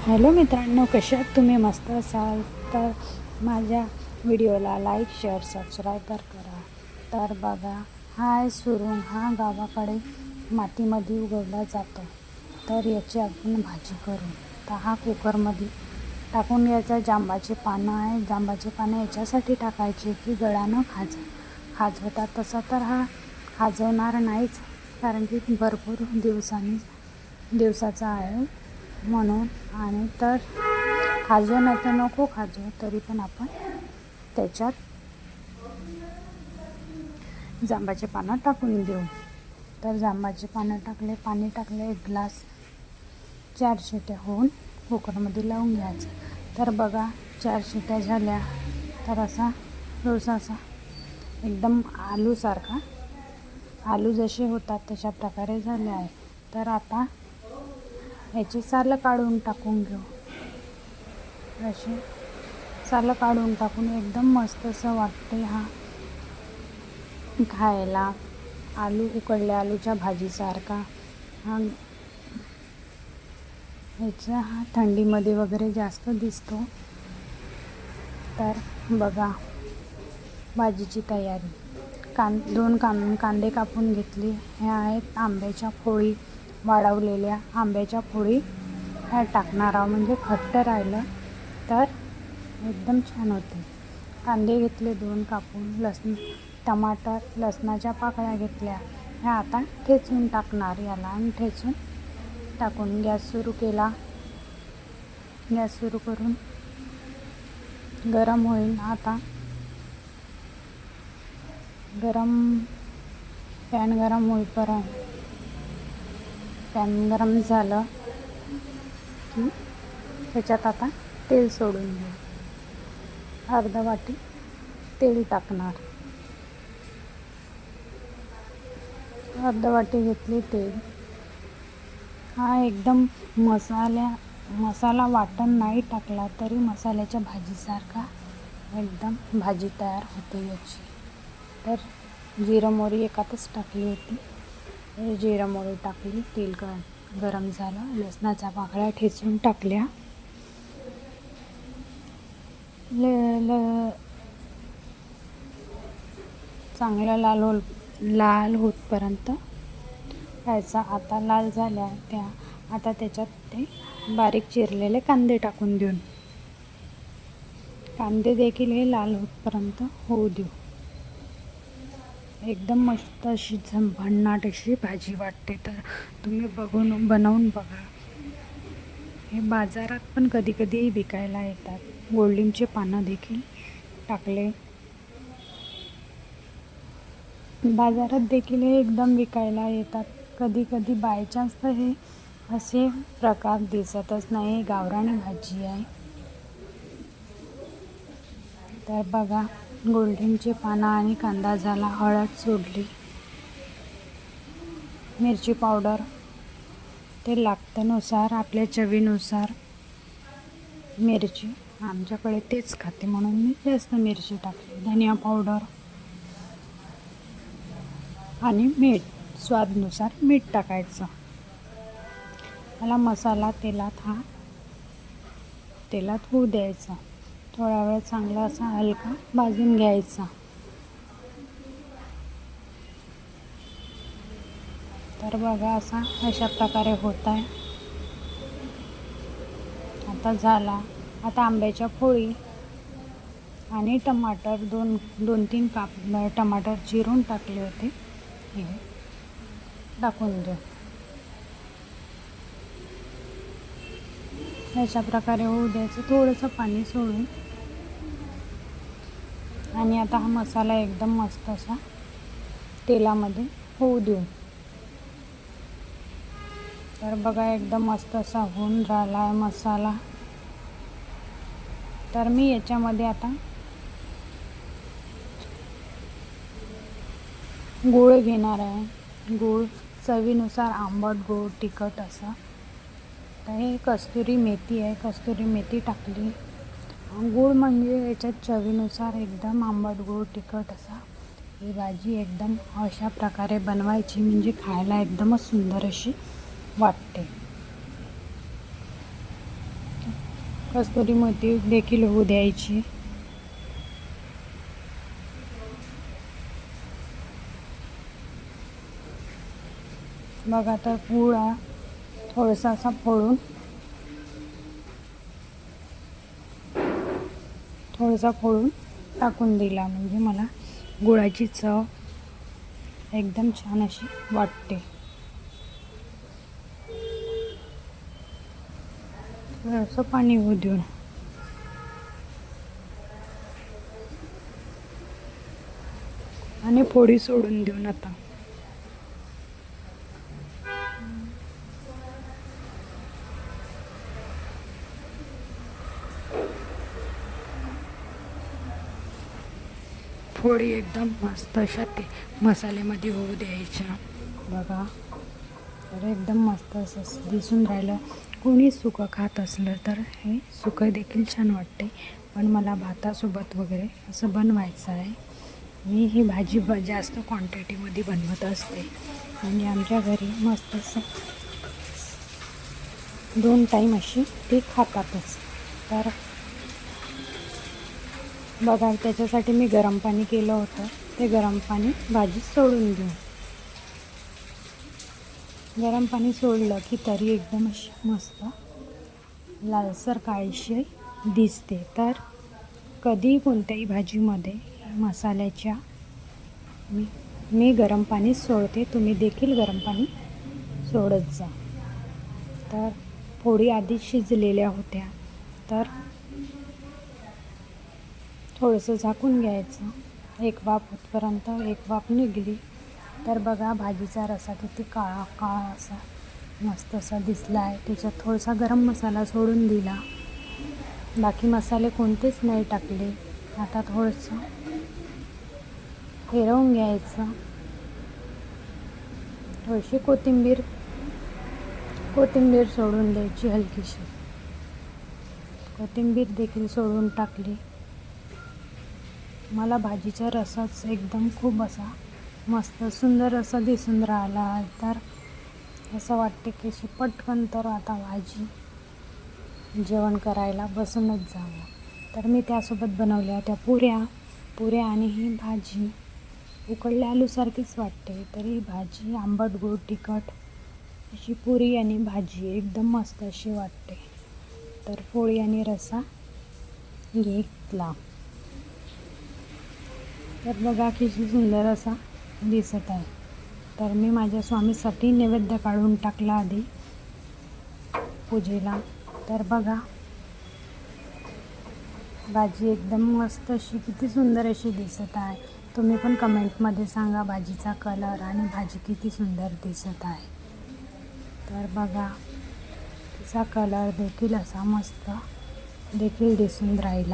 Hello मित्रांनो कशा तुम्ही मस्त असाल? तर माझ्या व्हिडिओला लाईक शेअर सबस्क्राईबर करा. तर बघा हा सुरून हा गावाकडे मातीमध्ये उगवला जातो. तर याची आपण भाजी करू. तर हा कुकरमध्ये टाकून घ्यायचा. जांबाचे पानं आहे. जांबाचे पानं याच्यासाठी टाकायचे की गळा न खाज खाजवतात. तसा तर हा खाजवणार नाहीच कारण की भरपूर दिवसांनी दिवसाचा आहे. म्हणून. आणि तर खाजो नाही तर नको खाजो तरी पण आपण त्याच्यात जांबाचे पानं टाकून देऊ. तर जांबाचे पानं टाकले पाणी टाकले एक ग्लास चार शिट्या होऊन कुकरमध्ये लावून घ्यायचं. तर बघा चार शिट्या झाल्या. तर असा डोसा असा एकदम आलूसारखा. आलू जसे होतात तशा प्रकारे झाले आहे तर आता ह्याची सालं काढून टाकून घेऊ. अशी सालं काढून टाकून एकदम मस्त असं वाटते हा. खायला आलू उकडल्या आलूच्या भाजीसारखा. हा. ह्याचा हा थंडीमध्ये वगैरे जास्त दिसतो. तर बघा भाजीची तयारी. कां दोन कां कांदे कापून घेतले. ह्या आहेत आंब्याच्या फोळी वाळवलेल्या आंब्याच्या फोळी ह्या टाकणार आहोत. म्हणजे घट्ट राहिलं तर एकदम छान होते. कांदे घेतले दोन कापून लसण टमाटर लसणाच्या पाकळ्या घेतल्या. ह्या आता ठेचून टाकणार याला. आणि ठेचून टाकून गॅस सुरू केला. गॅस सुरू करून गरम होईल आता. गरम पॅन गरम होईपर्यंत पॅन गरम झालं की त्याच्यात आता तेल सोडून घेऊ अर्धा वाटी तेल टाकणार. अर्धा वाटी घेतली तेल. हा एकदम मसाल्या मसाला वाटण नाही टाकला तरी मसाल्याच्या भाजीसारखा एकदम भाजी तयार होते याची. तर जिरं मोरी एकातच टाकली होती. जिरा मोहरी टाकली तेल ग गरम झालं लसणाचा पाकळ्या ठेचून टाकल्या. ल ल चांगला लाल हो लाल होतपर्यंत खायचा आता लाल झाल्या त्या आता त्याच्यात ते बारीक चिरलेले कांदे टाकून देऊन. कांदे देखील हे लाल होतपर्यंत होऊ देऊ. एकदम मस्त अशी झंभाट अशी भाजी वाटते तर तुम्ही बघून बनवून बघा. हे बाजारात पण कधी कधी विकायला येतात. गोल्डिमचे पानं देखील टाकले. बाजारात देखील हे एकदम विकायला येतात. कधी कधी बाय चान्स तर हे असे प्रकार दिसतच नाही. गावरानी भाजी आहे. तर बघा. गोल्डनचे पानं आणि कांदा झाला हळद सोडली. मिरची पावडर. ते लागतानुसार आपल्या चवीनुसार मिरची. आमच्याकडे तेच खाते म्हणून मी जास्त मिरची टाकली. धनिया पावडर आणि मीठ स्वादनुसार मीठ टाकायचं. मला मसाला तेलात हा तेलात होऊ द्यायचा. थोडा वेळ चांगला असा हलका भाजून घ्यायचा. तर बघा असा अशा प्रकारे होत आहे आता झाला. आता आंब्याच्या फोळी आणि टमाटर दोन दोन तीन काप टमाटर चिरून टाकले होते. हे टाकून देऊ. अशा प्रकारे होऊ द्यायचं. थोडंसं पाणी सोडून आणि आता हा मसाला एकदम मस्त असा तेलामध्ये होऊ देऊ. तर बघा एकदम मस्त असा होऊन राहिला आहे मसाला. तर मी याच्यामध्ये आता गूळ घेणार आहे. गूळ चवीनुसार आंबट गूळ तिखट असं. तर हे कस्तुरी मेथी आहे. कस्तुरी मेथी टाकली. गूळ म्हणजे याच्यात चवीनुसार एकदम आंबट गोड तिखट असा. ही भाजी एकदम अशा प्रकारे बनवायची म्हणजे खायला एकदमच सुंदर अशी वाटते. कस्तुरी मोती देखील होऊ द्यायची. बघा तर पुळा थोडासा असा फोडून थोडंसं फोडून टाकून दिला. म्हणजे मला गुळाची चव एकदम छान अशी वाटते. थोडंसं पाणी होऊ देऊन आणि फोडी सोडून देऊन आता. पोळी एकदम मस्त अशा ते मसाल्यामध्ये होऊ द्यायच्या. बघा. तर एकदम मस्त असं दिसून राहिलं. कोणी सुकं खात असलं तर हे सुकं देखील छान वाटते. पण मला भातासोबत वगैरे असं बनवायचं आहे. मी ही भाजी ब जास्त क्वांटिटीमध्ये बनवत असते. म्हणजे आमच्या घरी मस्त असं दोन टाईम अशी ती खातातच. तर बघा त्याच्यासाठी मी गरम पाणी केलं होतं. ते गरम पाणी भाजीत सोडून घेऊ गरम पाणी सोडलं की तरी एकदम अशी मस्त लालसर काळीशी दिसते. तर कधीही कोणत्याही भाजीमध्ये मसाल्याच्या मी मी गरम पाणी सोडते. तुम्ही देखील गरम पाणी सोडत जा. तर पोळी आधी शिजलेल्या होत्या. तर थोडंसं झाकून घ्यायचं. एक वाफ होतपर्यंत एक वाफ निघली. तर बघा भाजीचा रसा किती काळा काळा असा मस्त असा दिसला आहे त्याच्यात थोडासा गरम मसाला सोडून दिला. बाकी मसाले कोणतेच नाही टाकले. आता थोडंसं फिरवून घ्यायचं. थोडीशी कोथिंबीर कोथिंबीर सोडून द्यायची हलकीशी. कोथिंबीर देखील सोडून टाकली. मला भाजीचा रसाच एकदम खूप असा मस्त सुंदर असा दिसून राहिला तर असं वाटते की अशी पटकन तर आता भाजी जेवण करायला बसूनच जावं. तर मी त्यासोबत बनवल्या त्या पुऱ्या पुऱ्या आणि ही भाजी उकडल्या आलूसारखीच वाटते. तरी ही भाजी आंबट गोड तिखट अशी पुरी आणि भाजी एकदम मस्त अशी वाटते. तर पोळी आणि रसा घेतला. तर बघा किती सुंदर असा दिसत आहे. तर मी माझ्या स्वामीसाठी नैवेद्य काढून टाकला आधी पूजेला. तर बघा भाजी एकदम मस्त अशी किती सुंदर अशी दिसत आहे. तुम्ही पण कमेंटमध्ये सांगा भाजीचा कलर आणि भाजी किती सुंदर दिसत आहे. तर बघा तिचा कलर देखील असा मस्त देखील दिसून राहिला.